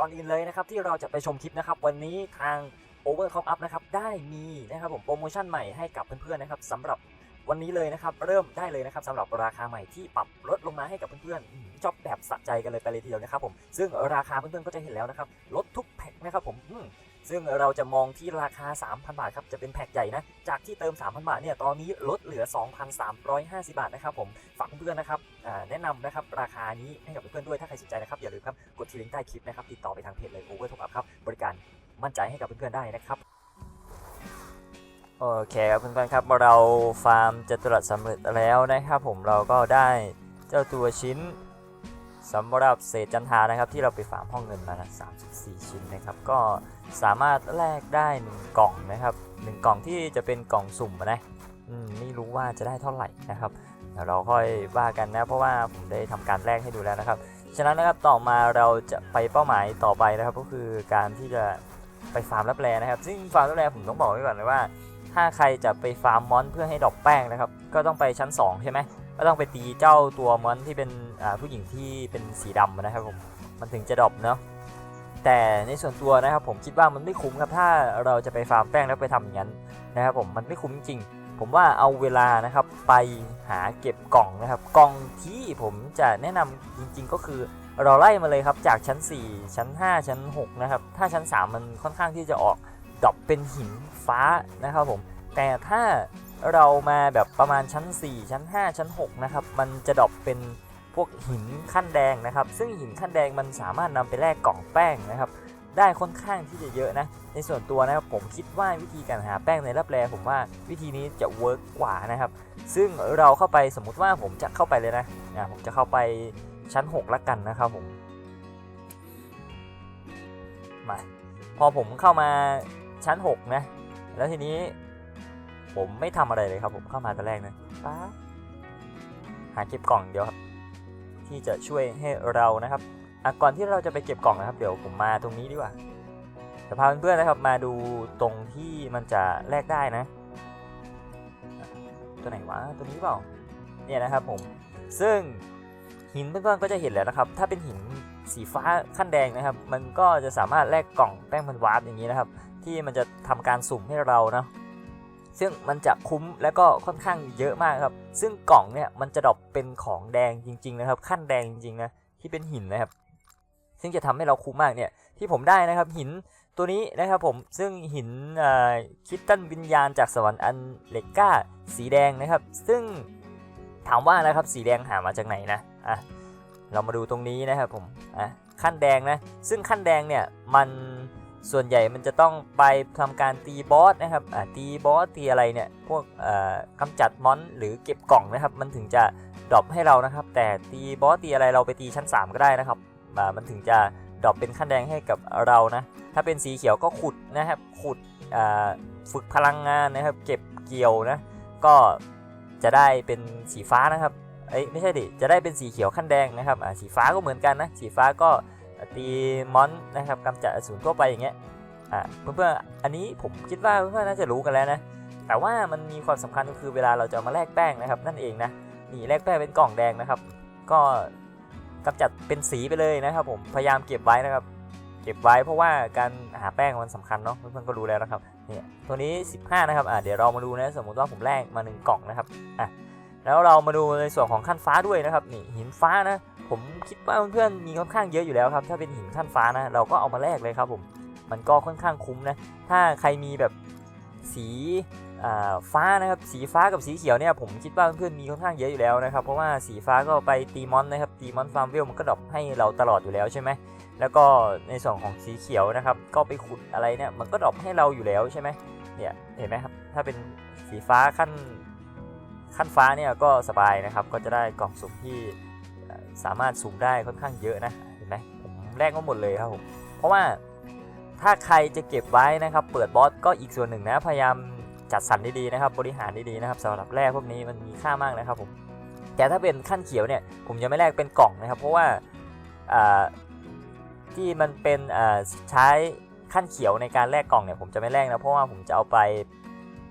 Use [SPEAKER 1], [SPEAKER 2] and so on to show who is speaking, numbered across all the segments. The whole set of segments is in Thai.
[SPEAKER 1] ก่อนอื่นเลยนะครับที่เราจะไปชมคลิปนะครับวันนี้ทาง Over Top Up นะครับได้มีนะครับผมโปรโมชั่นใหม่ให้กับเพื่อนๆนะครับสำหรับวันนี้เลยนะครับเริ่มได้เลยนะครับสำหรับราคาใหม่ที่ปรับลดลงมาให้กับเพื่อนๆชอบแบบสะใจกันเลยไปเลยทีเดียวนะครับผมซึ่งราคาเพื่อนๆก็จะเห็นแล้วนะครับลดทุกแพ็คนะครับผม ซึ่งเราจะมองที่ราคา 3,000 บาทครับ จะเป็นแพ็คใหญ่นะ จากที่เติม 3,000 บาทเนี่ย ตอนนี้ลดเหลือ 2,350 บาทนะครับผม ฝากเพื่อนๆนะครับแนะนำนะครับ ราคานี้ให้กับเพื่อนๆด้วย ถ้าใครสนใจนะครับ อย่าลืมครับ กดที่ลิงก์ใต้คลิปนะครับ ติดต่อไปทางเพจเลย Over Top Up ครับ บริการมั่นใจให้กับเพื่อนๆได้นะครับ โอเคครับเพื่อนๆครับ เราฟาร์มจตุรัสสำเร็จแล้วนะครับผม เราก็ได้เจ้าตัวชิ้น สำหรับเศษจันทานะครับที่เราไปฟาร์มห้องเงินมานะ34 ชิ้นนะครับ ก็สามารถแลกได้ 1 กล่องนะครับ 1 กล่องที่จะเป็นกล่องสุ่มนะมไม่รู้ว่าจะได้เท่าไหร่นะครับเดี๋ยวเราค่อยว่ากันนะ เพราะว่าผมได้ทำการแลกให้ดูแล้วนะครับ ฉะนั้นนะครับต่อมาเราจะไปเป้าหมายต่อไปนะครับ ก็คือการที่จะไปฟาร์มรับแรนะครับ ซึ่งฟาร์มรับแรผมต้องบอกไว้ก่อนเลยว่า ถ้าใครจะไปฟาร์มมอนเพื่อให้ดอปแป้งนะครับ ก็ต้องไปชั้น 2 ใช่ไหมก็ต้องไปตีเจ้าตัวมอนที่เป็น ผู้หญิงที่เป็นสีดำนะครับผมมันถึงจะดรอปเนาะแต่ในส่วนตัวนะครับผมคิดว่ามันไม่คุ้มครับถ้าเราจะไปฟาร์มแป้งแล้วไปทำอย่างนั้นนะครับผมมันไม่คุ้มจริง ผมว่าเอาเวลานะครับไปหาเก็บกล่องนะครับกล่องที่ผมจะแนะนำจริง ๆ ก็คือเราไล่มาเลยครับจากชั้น 4 ชั้น 5 ชั้น 6 นะครับ ถ้าชั้น 3 มันค่อนข้างที่จะออกดรอปเป็นหินฟ้านะครับผมแต่ถ้าเรามาแบบประมาณชั้น 4 ชั้น 5 ชั้น 6 นะครับ มันจะดรอปเป็น พวกหินขั้นแดงนะครับ ซึ่งหินขั้นแดงมันสามารถนำไปแลกกล่องแป้งนะครับ ได้ค่อนข้างที่จะเยอะนะ ในส่วนตัวนะครับผมคิดว่าวิธีการหาแป้งในรับแรผมว่าวิธีนี้จะเวิร์กกว่านะครับ ซึ่งเราเข้าไปสมมุติว่าผมจะเข้าไปเลยนะอะผมจะเข้าไปชั้น 6 ละกันนะครับผมมาพอผมเข้ามาชั้น 6 นะ แล้วทีนี้ผมไม่ทำอะไรเลยครับผมเข้ามาตอนแรกนะป๊าหาเก็บกล่องเดียวครับ ที่จะช่วยให้เรานะครับก่อนที่เราจะไปเก็บกล่องนะครับ เดี๋ยวผมมาตรงนี้ดีกว่าจะพาเพื่อนๆนะครับมาดูตรงที่มันจะแลกได้นะ ตัวไหนวะตัวนี้เปล่าเนี่ยนะครับผมซึ่งหินเพื่อนๆก็จะเห็นแล้วนะครับ ถ้าเป็นหินสีฟ้าขั้นแดงนะครับ มันก็จะสามารถแลกกล่องแป้งมันวาร์ปอย่างนี้นะครับ ที่มันจะทำการสุ่มให้เรานะ ซึ่งมันจะคุ้มและก็ค่อนข้างเยอะมากครับ ซึ่งกล่องเนี่ยมันจะดรอปเป็นของแดงจริง ๆ นะครับ ขั้นแดงจริงๆนะที่เป็นหินนะครับ ซึ่งจะทำให้เราคุ้มมากเนี่ยที่ผมได้นะครับหินตัวนี้นะครับผมซึ่งหินคิดตันวิญญาณจากสวรรค์อันเลกก้าสีแดงนะครับ ซึ่งถามว่านะครับสีแดงหามาจากไหนนะอะเรามาดูตรงนี้นะครับผมอะขั้นแดงนะซึ่งขั้นแดงเนี่ยมัน ส่วนใหญ่มันจะต้องไปทำการตีบอสนะครับตีบอสตีอะไรเนี่ยพวกเอ่อกำจัดมอนหรือเก็บกล่องนะครับ มันถึงจะดรอปให้เรานะครับ แต่ตีบอสตีอะไรเราไปตีชั้น 3 ก็ได้นะครับมันถึงจะดรอปเป็นขั้นแดงให้กับเรานะถ้าเป็นสีเขียวก็ขุดนะครับขุดฝึกพลังงานนะครับ เก็บเกี่ยวนะก็จะได้เป็นสีฟ้านะครับเอ้ยไม่ใช่ดิจะได้เป็นสีเขียวขั้นแดงนะครับสีฟ้าก็เหมือนกันนะสีฟ้าก็ ตีมอนนะครับกำจัดอสูรทั่วไปอย่างเงี้ยอ่าเพื่อนๆอันนี้ผมคิดว่าเพื่อนๆน่าจะรู้กันแล้วนะแต่ว่ามันมีความสำคัญก็คือเวลาเราจะมาแลกแป้งนะครับ นั่นเองนะนี่แลกแป้งเป็นกล่องแดงนะครับ ก็กำจัดเป็นสีไปเลยนะครับ ผมพยายามเก็บไว้นะครับ เก็บไว้เพราะว่าการหาแป้งมันสำคัญเนาะเพื่อนๆก็รู้แล้วนะครับเนี่ยตัวนี้ 15 นะครับอ่าเดี๋ยวเรามาดูนะสมมุติว่าผมแลกมา 1 กล่องนะครับอะแล้วเรามาดูในส่วนของขั้นฟ้าด้วยนะครับนี่หินฟ้านะ ผมคิดว่าเพื่อนๆมีค่อนข้างเยอะอยู่แล้วครับ ถ้าเป็นหินขั้นฟ้านะ เราก็เอามาแลกเลยครับผมมันก็ค่อนข้างคุ้มนะ ถ้าใครมีแบบสีฟ้านะครับ สีฟ้ากับสีเขียวเนี่ยผมคิดว่าเพื่อนๆมีค่อนข้างเยอะอยู่แล้วนะครับ เพราะว่าสีฟ้าก็ไปตีมอนนะครับตีมอนฟาร์มเวลมันก็ดรอปให้เราตลอดอยู่แล้วใช่ไหมแล้วก็ในส่วนของสีเขียวนะครับ ก็ไปขุดอะไรเนี่ยมันก็ดรอปให้เราอยู่แล้วใช่ไหมเนี่ยเห็นไหมครับถ้าเป็นสีฟ้าขั้นขั้นฟ้าเนี่ยก็สบายนะครับ ก็จะได้กล่องสุ่มที่ สามารถสุ่มได้ค่อนข้างเยอะนะเห็นไหมผมแลกมาหมดเลยครับผมเพราะว่าถ้าใครจะเก็บไว้นะครับ เปิดบอสก็อีกส่วนหนึ่งนะ พยายามจัดสรรดีๆนะครับ บริหารดีๆนะครับสำหรับแร่พวกนี้มันมีค่ามากนะครับผมแต่ถ้าเป็นขั้นเขียวเนี่ยผมจะไม่แลกเป็นกล่องนะครับ เพราะว่าที่มันเป็นใช้ขั้นเขียวในการแลกกล่องเนี่ยผมจะไม่แลกนะเพราะว่าผมจะเอาไป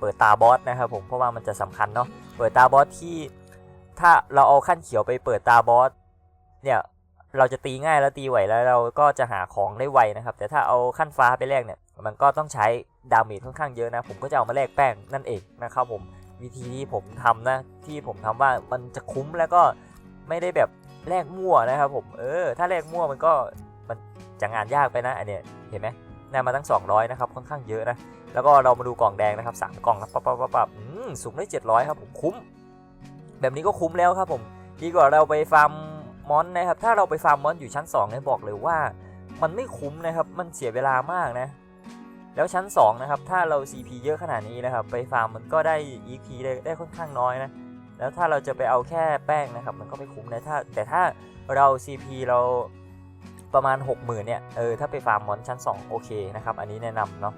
[SPEAKER 1] เปิดตาบอสนะครับผมเพราะว่ามันจะสำคัญเนาะเปิดตาบอสที่ถ้าเราเอาขั้นเขียวไปเปิดตาบอส เนี่ยเราจะตีง่ายแล้วตีไหวแล้วเราก็จะหาของได้ไวนะครับ แต่ถ้าเอาขั้นฟ้าไปแลกเนี่ย มันก็ต้องใช้ดาเมจค่อนข้างเยอะนะ ผมก็จะเอามาแลกแป้งนั่นเองนะครับผมวิธีที่ผมทำนะ ที่ผมทำว่ามันจะคุ้มแล้วก็ไม่ได้แบบแลกมั่วนะครับผมเออถ้าแลกมั่วมันก็มันจะงานยากไปนะอันเนี้ยเห็นไหมได้มาตั้ง 200 นะครับ ค่อนข้างเยอะนะ แล้วก็เรามาดูกล่องแดงนะครับสามกล่องนะปั๊บปั๊บปั๊บป๊บอืมสูงได้ 700 ครับผมคุ้ม แบบนี้ก็คุ้มแล้วครับผม ดีกว่าเราไปฟาร์ม มอนนะครับ ถ้าเราไปฟาร์มมอนอยู่ชั้น2เนี่ยบอกเลยว่า มันไม่คุ้มนะครับ มันเสียเวลามากนะ แล้วชั้น2นะครับ ถ้าเรา CP เยอะขนาดนี้นะครับ ไปฟาร์มมันก็ได้ EP ได้ได้ค่อนข้างน้อยนะ แล้วถ้าเราจะไปเอาแค่แป้งนะครับ มันก็ไม่คุ้มนะ ถ้าแต่ถ้าเรา CP เราประมาณ 60,000เนี่ย เออ ถ้าไปฟาร์มมอนชั้น 2 โอเคนะครับ อันนี้แนะนำเนาะ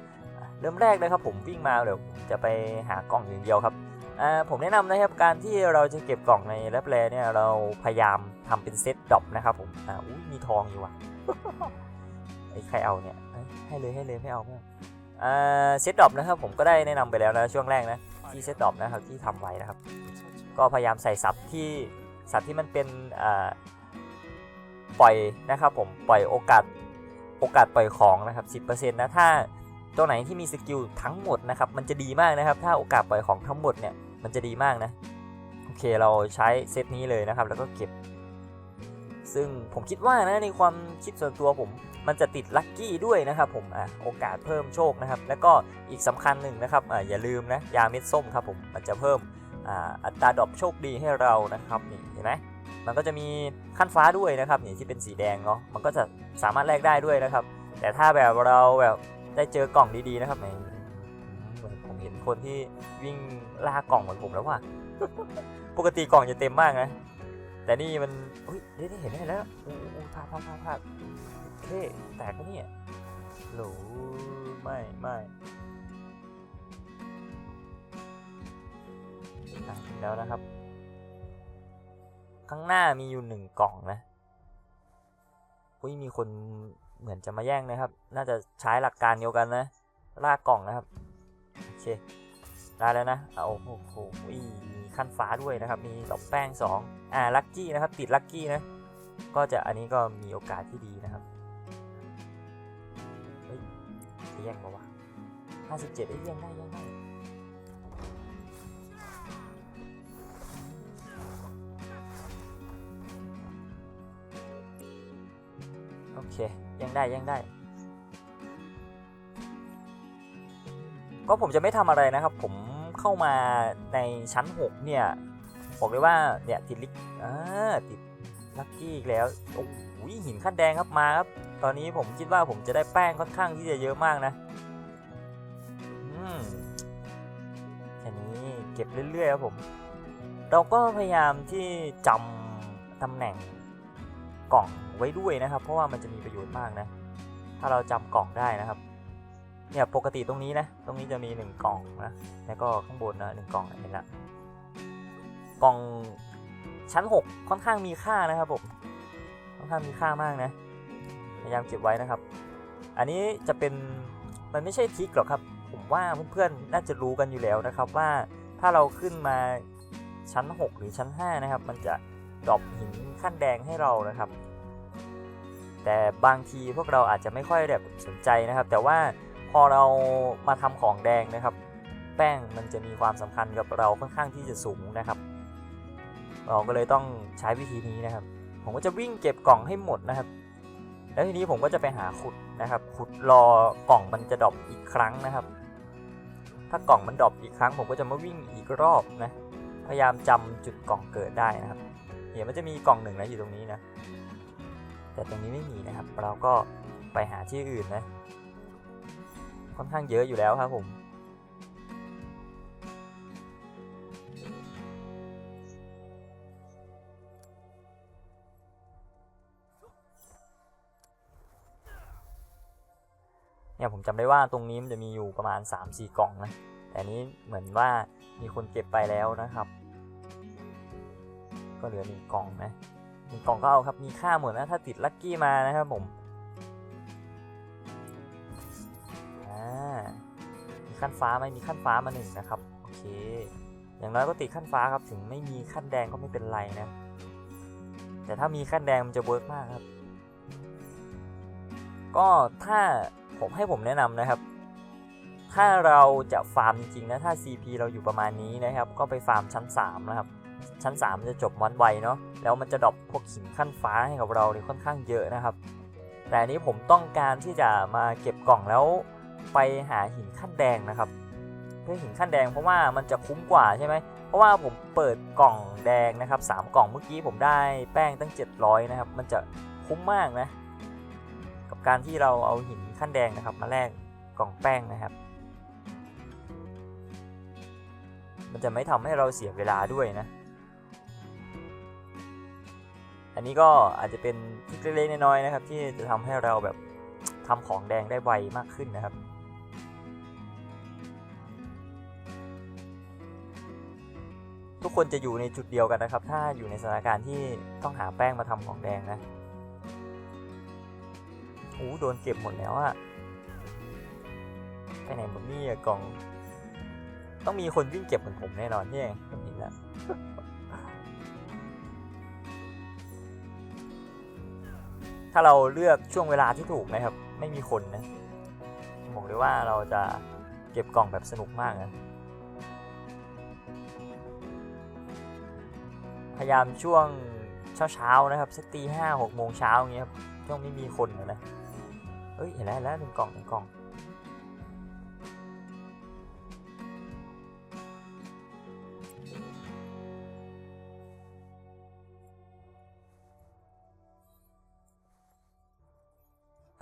[SPEAKER 1] เริ่มแรกเลยครับผมวิ่งมาเดี๋ยวจะไปหากล่องอย่างเดียวครับ ผมแนะนำนะครับการที่เราจะเก็บกล่องในแรปแรเนี่ยเราพยายามทำเป็นเซตดรอปนะครับผมอ่าอุ้ยมีทองอยู่ว่ะไอ้ใครเอาเนี่ยให้เลยให้เลยไม่เอาไม่เอาเซตดรอปนะครับผมก็ได้แนะนำไปแล้วนะช่วงแรกนะที่เซตดรอปนะครับที่ทำไว้นะครับ ก็พยายามใส่สับที่สับที่มันเป็นปล่อยนะครับผมปล่อยโอกาสโอกาสปล่อยของนะครับ10%นะถ้าตัวไหนที่มีสกิลทั้งหมดนะครับมันจะดีมากนะครับ ถ้าโอกาสปล่อยของทั้งหมดเนี่ย มันจะดีมากนะ โอเคเราใช้เซตนี้เลยนะครับ แล้วก็เก็บ ซึ่งผมคิดว่านะในความคิดส่วนตัวผม มันจะติดลัคกี้ด้วยนะครับผมอะโอกาสเพิ่มโชคนะครับ แล้วก็อีกสำคัญหนึ่งนะครับอ่าอย่าลืมนะยาเม็ดส้มครับผมมันจะเพิ่มอ่าอัตราดอปโชคดีให้เรานะครับนี่เห็นไหมมันก็จะมีขั้นฟ้าด้วยนะครับนี่ที่เป็นสีแดงเนาะมันก็จะสามารถแลกได้ด้วยนะครับ แต่ถ้าแบบเราแบบได้เจอกล่องดีๆนะครับ ในผมเห็นคนที่วิ่งลากกล่องเหมือนผมแล้วว่ะ ปกติกล่องจะเต็มมากนะ แต่นี่มันเฮ้ยได้เห็นได้แล้วโอ้โอ้พลาพลาพลาพลาดเท่แตกก็เนี่ยโหลไม่ไม่แล้วนะครับ ข้างหน้ามีอยู่หนึ่งกล่องนะอุ้ยมีคนเหมือนจะมาแย่งนะครับ น่าจะใช้หลักการเดียวกันนะลากกล่องนะครับ เคได้แล้วนะเอาโอ้โหมีขั้นฟ้าด้วยนะครับ มีดอกแป้ง 2 อ่า ลัคกี้นะครับ ติดลัคกี้นะ ก็จะอันนี้ก็มีโอกาสที่ดีนะครับ เฮ้ยจะแย่งปะวะ57ได้ยแย่งได้แย่งได้โอเค ยังได้ยังได้ ก็ผมจะไม่ทำอะไรนะครับ ผมเข้ามาในชั้น 6 เนี่ยบอกเลยว่าเนี่ยติดลิกอ่าติดลัคกี้อีกแล้วโอ้โหหินขั้นแดงครับมาครับ ตอนนี้ผมคิดว่าผมจะได้แป้งค่อนข้างที่จะเยอะมากนะอืมแค่นี้เก็บเรื่อยๆครับผม เราก็พยายามที่จำตำแหน่งกล่องไว้ด้วยนะครับ เพราะว่ามันจะมีประโยชน์มากนะ ถ้าเราจำกล่องได้นะครับ เนี่ยปกติตรงนี้นะ ตรงนี้จะมีหนึ่งกล่องนะ แล้วก็ข้างบนนะหนึ่งกล่องเห็นละกล่องชั้น 6 ค่อนข้างมีค่านะครับผมค่อนข้างมีค่ามากนะพยายามเก็บไว้นะครับ อันนี้จะเป็นมันไม่ใช่ทิกหรอกครับ ผมว่าเพื่อนๆน่าจะรู้กันอยู่แล้วนะครับว่าถ้าเราขึ้นมาชั้น 6 หรือชั้น 5 นะครับ มันจะดรอปหินขั้นแดงให้เรานะครับ แต่บางทีพวกเราอาจจะไม่ค่อยแบบสนใจนะครับ แต่ว่า พอเรามาทำของแดงนะครับ แป้งมันจะมีความสำคัญกับเราค่อนข้างที่จะสูงนะครับ เราก็เลยต้องใช้วิธีนี้นะครับ ผมก็จะวิ่งเก็บกล่องให้หมดนะครับ แล้วทีนี้ผมก็จะไปหาขุดนะครับ ขุดรอกล่องมันจะดรอปอีกครั้งนะครับ ถ้ากล่องมันดรอปอีกครั้ง ผมก็จะมาวิ่งอีกรอบนะ พยายามจำจุดกล่องเกิดได้นะครับเดี๋ยวมันจะมีกล่องหนึ่งนะอยู่ตรงนี้นะ แต่ตรงนี้ไม่มีนะครับ เราก็ไปหาที่อื่นนะ ค่อนข้างเยอะอยู่แล้วครับผม เนี่ยผมจำได้ว่าตรงนี้มันจะมีอยู่ประมาณ 3-4 กล่องนะ แต่นนี้เหมือนว่ามีคนเก็บไปแล้วนะครับ ก็เหลือหนึ่งกล่องนะหนึ่งกล่องก็เอาครับ มีค่าหมดนะ ถ้าติดลัคกี้มานะครับผม ขั้นฟ้าไหมมีขั้นฟ้ามาหนึ่งนะครับโอเค อย่างน้อยก็ติดขั้นฟ้าครับ ถึงไม่มีขั้นแดงก็ไม่เป็นไรนะ แต่ถ้ามีขั้นแดงมันจะเวิร์กมากครับ ก็ถ้าผมให้ผมแนะนำนะครับ ถ้าเราจะฟาร์มจริงๆนะถ้า CP เราอยู่ประมาณนี้นะครับ ก็ไปฟาร์มชั้น3นะครับชั้น3มันจะจบมอนไวเนาะแล้วมันจะดรอปพวกหินขั้นฟ้าให้กับเราเนี่ยค่อนข้างเยอะนะครับ แต่อันนี้ผมต้องการที่จะมาเก็บกล่องแล้ว ไปหาหินขั้นแดงนะครับเพื่อหินขั้นแดงเพราะว่ามันจะคุ้มกว่าใช่ไหมเพราะว่าผมเปิดกล่องแดงนะครับสามกล่องเมื่อกี้ผมได้แป้งตั้ง 700 นะครับ มันจะคุ้มมากนะ กับการที่เราเอาหินขั้นแดงนะครับ มาแลกกล่องแป้งนะครับ มันจะไม่ทำให้เราเสียเวลาด้วยนะ อันนี้ก็อาจจะเป็นทริคเล็กๆน้อยๆนะครับ ที่จะทำให้เราแบบทำของแดงได้ไวมากขึ้นนะครับ คนจะอยู่ในจุดเดียวกันนะครับ ถ้าอยู่ในสถานการณ์ที่ต้องหาแป้งมาทำของแดงนะโอ้โดนเก็บหมดแล้วอะไปไหนหมดนี่อะกล่อง ต้องมีคนวิ่งเก็บเหมือนผมแน่นอนที่ผมเห็นแล้วถ้าเราเลือกช่วงเวลาที่ถูกนะครับ ไม่มีคนนะบอกเลยว่าเราจะเก็บกล่องแบบสนุกมากนะ พยายามช่วงเช้าๆนะครับสักตีห้าหกโมงเช้าอย่างเงี้ยครับช่วงไม่มีคนนะเอ้ยเห็นแล้วแล้วหนึ่งกล่องหนึ่งกล่อง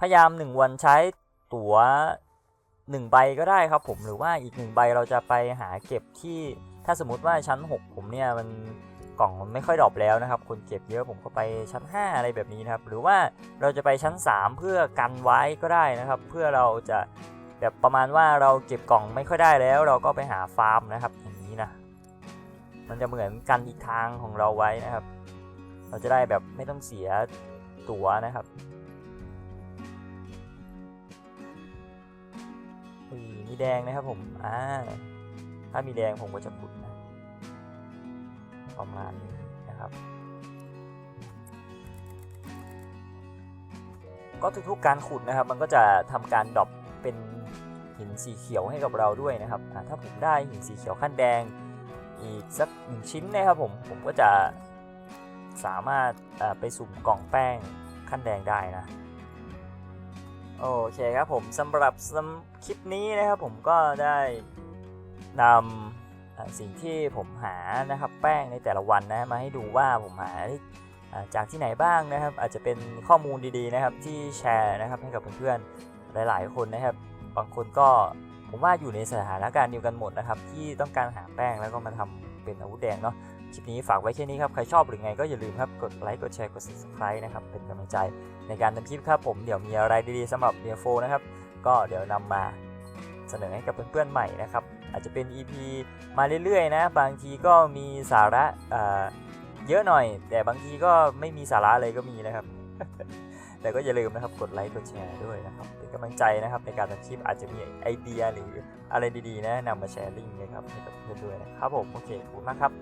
[SPEAKER 1] พยายาม1วันใช้ตั๋ว1ใบก็ได้ครับผมหรือว่าอีก1ใบเราจะไปหาเก็บที่ถ้าสมมติว่าชั้น 6 ผมเนี่ยมัน กล่องมันไม่ค่อยดรอปแล้วนะครับ คนเก็บเยอะผมก็ไปชั้น 5 อะไรแบบนี้นะครับ หรือว่าเราจะไปชั้น 3 เพื่อกันไว้ก็ได้นะครับ เพื่อเราจะแบบประมาณว่าเราเก็บกล่องไม่ค่อยได้แล้ว เราก็ไปหาฟาร์มนะครับอย่างนี้นะมันจะเหมือนกันอีกทางของเราไว้นะครับ เราจะได้แบบไม่ต้องเสียตั๋วนะครับมีแดงนะครับผมอ่าถ้ามีแดงผมก็จะขุด ประมาณนี้นะครับ ก็ทุกๆการขุดนะครับ มันก็จะทำการดรอปเป็นหินสีเขียวให้กับเราด้วยนะครับถ้าผมได้หินสีเขียวขั้นแดงอีกสักหนึ่งชิ้นนะครับผมผมก็จะสามารถไปสุ่มกล่องแป้งขั้นแดงได้นะโอเคครับผมสำหรับคลิปนี้นะครับผมก็ได้นำ สิ่งที่ผมหานะครับแป้งในแต่ละวันนะมาให้ดูว่าผมหาจากที่ไหนบ้างนะครับ อาจจะเป็นข้อมูลดีๆนะครับที่แชร์นะครับให้กับเพื่อนๆหลาย ๆ คนนะครับ บางคนก็ผมว่าอยู่ในสถานการณ์เดียวกันหมดนะครับ ที่ต้องการหาแป้งแล้วก็มาทำเป็นอาวุธแดงเนาะคลิปนี้ฝากไว้แค่นี้ครับ ใครชอบหรือไงก็อย่าลืมครับ กดไลค์ กดแชร์ กด subscribe นะครับ เป็นกำลังใจในการทำคลิปครับผม เดี๋ยวมีอะไรดีๆสำหรับเดียโฟนะครับ ก็เดี๋ยวนำมาเสนอให้กับเพื่อนๆใหม่นะครับ อาจจะเป็น EP มาเรื่อยๆนะ บางทีก็มีสาระเอ่อเยอะหน่อย แต่บางทีก็ไม่มีสาระเลยก็มีนะครับ แต่ก็อย่าลืมนะครับกดไลค์กดแชร์ด้วยนะครับเป็นกำลังใจนะครับในการทำคลิปอาจจะมีไอเดียหรืออะไรดีๆ นะนำมาแชร์ลิงก์นะครับให้กับเพื่อนด้วยนะครับผมโอเคขอบคุณมากครับ